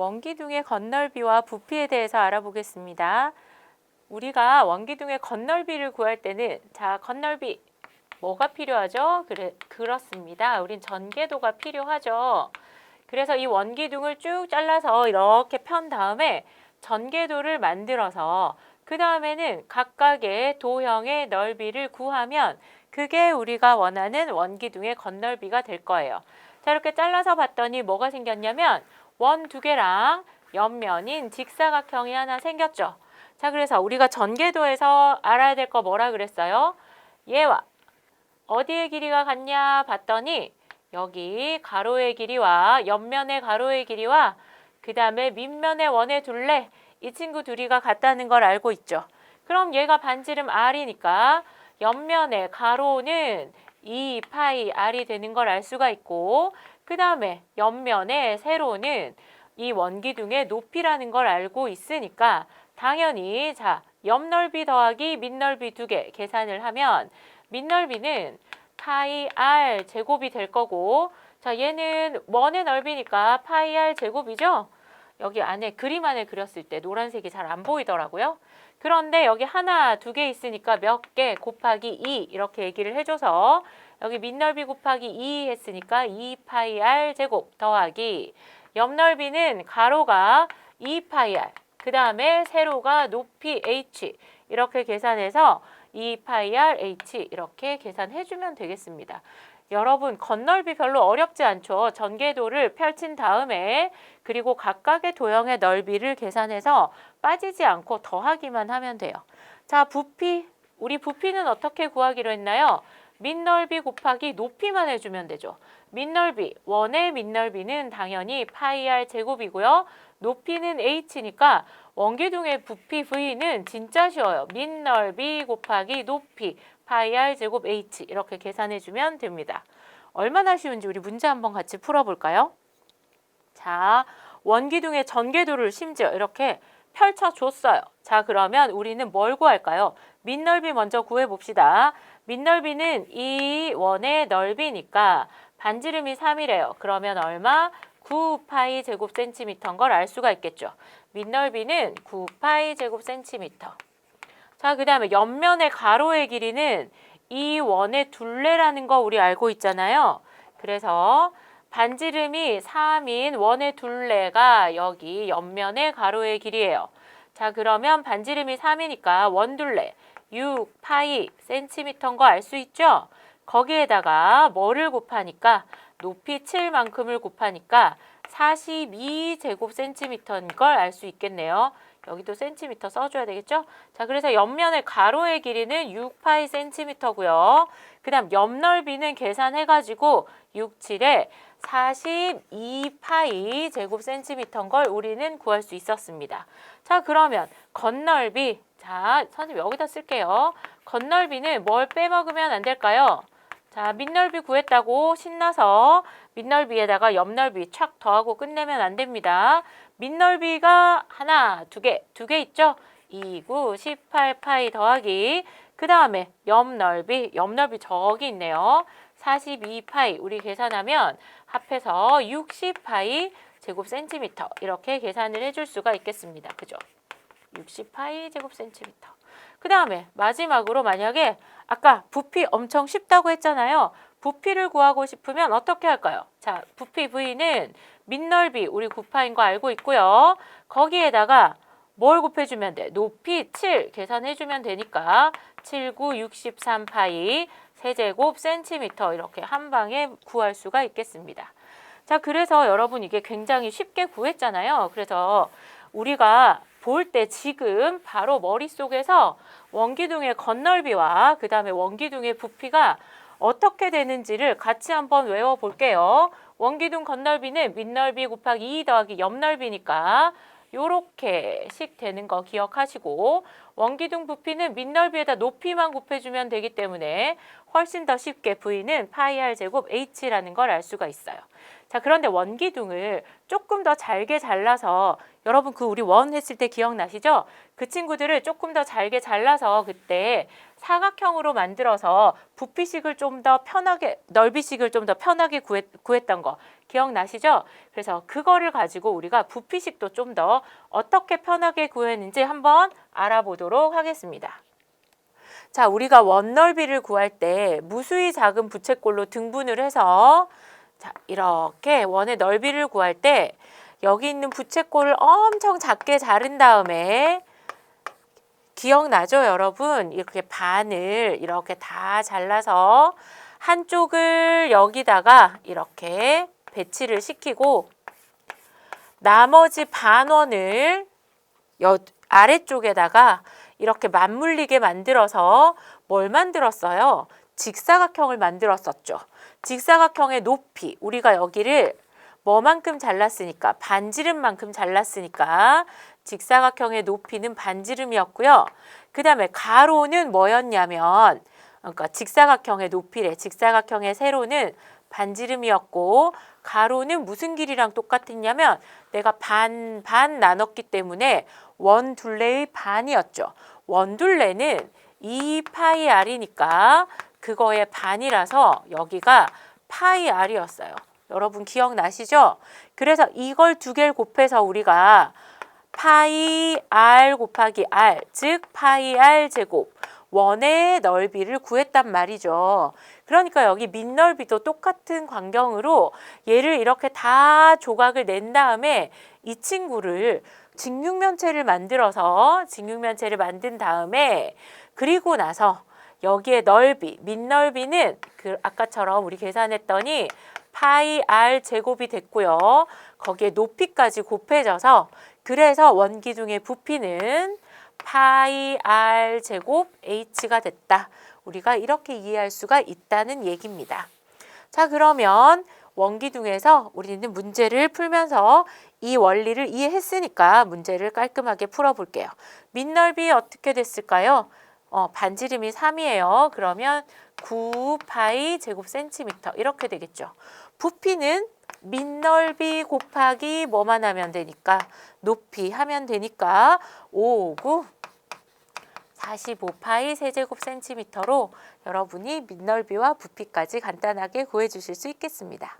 원기둥의 건널비와 부피에 대해서 알아보겠습니다. 우리가 원기둥의 건널비를 구할 때는 자 건널비 뭐가 필요하죠? 그래 그렇습니다. 우린 전개도가 필요하죠. 그래서 이 원기둥을 쭉 잘라서 이렇게 편 다음에 전개도를 만들어서 그 다음에는 각각의 도형의 넓이를 구하면 그게 우리가 원하는 원기둥의 건널비가 될 거예요. 자 이렇게 잘라서 봤더니 뭐가 생겼냐면 원 두 개랑 옆면인 직사각형이 하나 생겼죠. 자 그래서 우리가 전개도에서 알아야 될 거 뭐라 그랬어요? 얘와 어디의 길이가 같냐 봤더니 여기 가로의 길이와 옆면의 가로의 길이와 그 다음에 밑면의 원의 둘레 이 친구 둘이가 같다는 걸 알고 있죠. 그럼 얘가 반지름 r이니까 옆면의 가로는 2 파이 r이 되는 걸 알 수가 있고 그 다음에 옆면의 세로는 이 원기둥의 높이라는 걸 알고 있으니까 당연히 자 옆넓이 더하기 밑넓이 두 개 계산을 하면 밑넓이는 파이 r 제곱이 될 거고 자 얘는 원의 넓이니까 파이 r 제곱이죠. 여기 안에 그림 안에 그렸을 때 노란색이 잘 안 보이더라고요. 그런데 여기 하나, 두 개 있으니까 몇 개 곱하기 2 이렇게 얘기를 해줘서 여기 밑넓이 곱하기 2 했으니까 2파이 r 제곱 더하기 옆넓이는 가로가 2파이 r 그 다음에 세로가 높이 h 이렇게 계산해서 2파이 r h 이렇게 계산해주면 되겠습니다. 여러분 건널비 별로 어렵지 않죠. 전개도를 펼친 다음에 그리고 각각의 도형의 넓이를 계산해서 빠지지 않고 더하기만 하면 돼요. 자 부피 우리 부피는 어떻게 구하기로 했나요? 밑넓이 곱하기 높이만 해주면 되죠. 밑넓이 원의 밑넓이는 당연히 파이 r 제곱이고요. 높이는 h니까 원기둥의 부피 v는 진짜 쉬워요. 밑넓이 곱하기 높이 파이 r 제곱 h 이렇게 계산해 주면 됩니다. 얼마나 쉬운지 우리 문제 한번 같이 풀어볼까요? 자, 원기둥의 전개도를 심지어 이렇게 펼쳐줬어요. 자, 그러면 우리는 뭘 구할까요? 밑넓이 먼저 구해봅시다. 밑넓이는 이 원의 넓이니까 반지름이 3이래요. 그러면 얼마? 9파이 제곱 센티미터인 걸 알 수가 있겠죠. 밑넓이는 9파이 제곱 센티미터. 자, 그 다음에 옆면의 가로의 길이는 이 원의 둘레라는 거 우리 알고 있잖아요. 그래서 반지름이 3인 원의 둘레가 여기 옆면의 가로의 길이에요. 자, 그러면 반지름이 3이니까 원둘레 6 파이 센티미터인 거 알 수 있죠? 거기에다가 뭐를 곱하니까 높이 7만큼을 곱하니까 42제곱 센티미터인 걸 알 수 있겠네요. 여기도 센티미터 써줘야 되겠죠? 자, 그래서 옆면의 가로의 길이는 6파이 센티미터고요. 그 다음 옆 넓이는 계산해가지고 6, 7에 42파이 제곱 센티미터인 걸 우리는 구할 수 있었습니다. 자, 그러면 겉넓이 자, 선생님 여기다 쓸게요. 겉넓이는 뭘 빼먹으면 안 될까요? 자, 밑넓이 구했다고 신나서 밑넓이에다가 옆넓이 촥 더하고 끝내면 안 됩니다. 밑넓이가 하나, 두 개, 두 개 있죠? 2, 9, 18파이 더하기 그 다음에 옆넓이, 옆넓이 저기 있네요. 42파이 우리 계산하면 합해서 60파이 제곱 센티미터 이렇게 계산을 해줄 수가 있겠습니다. 그죠? 60파이 제곱 센티미터. 그 다음에 마지막으로 만약에 아까 부피 엄청 쉽다고 했잖아요. 부피를 구하고 싶으면 어떻게 할까요? 자, 부피 V는 밑넓이 우리 9파인 거 알고 있고요. 거기에다가 뭘 곱해주면 돼? 높이 7 계산해주면 되니까 7, 9, 63파이 세제곱 센티미터 이렇게 한 방에 구할 수가 있겠습니다. 자, 그래서 여러분 이게 굉장히 쉽게 구했잖아요. 그래서 우리가 볼 때 지금 바로 머릿속에서 원기둥의 겉넓이와 그 다음에 원기둥의 부피가 어떻게 되는지를 같이 한번 외워볼게요. 원기둥 겉넓이는 밑넓이 곱하기 2 더하기 옆넓이니까 요렇게씩 되는 거 기억하시고 원기둥 부피는 밑넓이에다 높이만 곱해주면 되기 때문에 훨씬 더 쉽게 V는 파이 r 제곱 H라는 걸 알 수가 있어요. 자 그런데 원기둥을 조금 더 잘게 잘라서 여러분 그 우리 원 했을 때 기억나시죠? 그 친구들을 조금 더 잘게 잘라서 그때 사각형으로 만들어서 부피식을 좀 더 편하게 넓이식을 좀 더 편하게 구했, 구했던 거 기억나시죠? 그래서 그거를 가지고 우리가 부피식도 좀 더 어떻게 편하게 구했는지 한번 알아보도록 하겠습니다. 자, 우리가 원 넓이를 구할 때 무수히 작은 부채꼴로 등분을 해서 자, 이렇게 원의 넓이를 구할 때 여기 있는 부채꼴을 엄청 작게 자른 다음에 기억나죠, 여러분? 이렇게 반을 이렇게 다 잘라서 한쪽을 여기다가 이렇게 배치를 시키고 나머지 반원을 여, 아래쪽에다가 이렇게 맞물리게 만들어서 뭘 만들었어요? 직사각형을 만들었었죠. 직사각형의 높이, 우리가 여기를 뭐만큼 잘랐으니까 반지름만큼 잘랐으니까 직사각형의 높이는 반지름이었고요. 그 다음에 가로는 뭐였냐면 그러니까 직사각형의 높이래. 직사각형의 세로는 반지름이었고 가로는 무슨 길이랑 똑같았냐면 내가 반 반 나눴기 때문에 원 둘레의 반이었죠. 원 둘레는 2 파이 r이니까 그거의 반이라서 여기가 파이 r이었어요. 여러분 기억나시죠? 그래서 이걸 두 개를 곱해서 우리가 파이 r 곱하기 r, 즉 파이 r 제곱 원의 넓이를 구했단 말이죠. 그러니까 여기 밑넓이도 똑같은 광경으로 얘를 이렇게 다 조각을 낸 다음에 이 친구를 직육면체를 만들어서 직육면체를 만든 다음에 그리고 나서 여기에 넓이, 밑넓이는 그 아까처럼 우리 계산했더니 파이 r 제곱이 됐고요. 거기에 높이까지 곱해져서 그래서 원기둥의 부피는 파이 r 제곱 h가 됐다. 우리가 이렇게 이해할 수가 있다는 얘기입니다. 자, 그러면 원기둥에서 우리는 문제를 풀면서 이 원리를 이해했으니까 문제를 깔끔하게 풀어볼게요. 밑넓이 어떻게 됐을까요? 어, 반지름이 3이에요. 그러면 9파이 제곱 센티미터 이렇게 되겠죠. 부피는 밑넓이 곱하기 뭐만 하면 되니까 높이 하면 되니까 5, 9 45파이 세제곱 센티미터로 여러분이 밑넓이와 부피까지 간단하게 구해 주실 수 있겠습니다.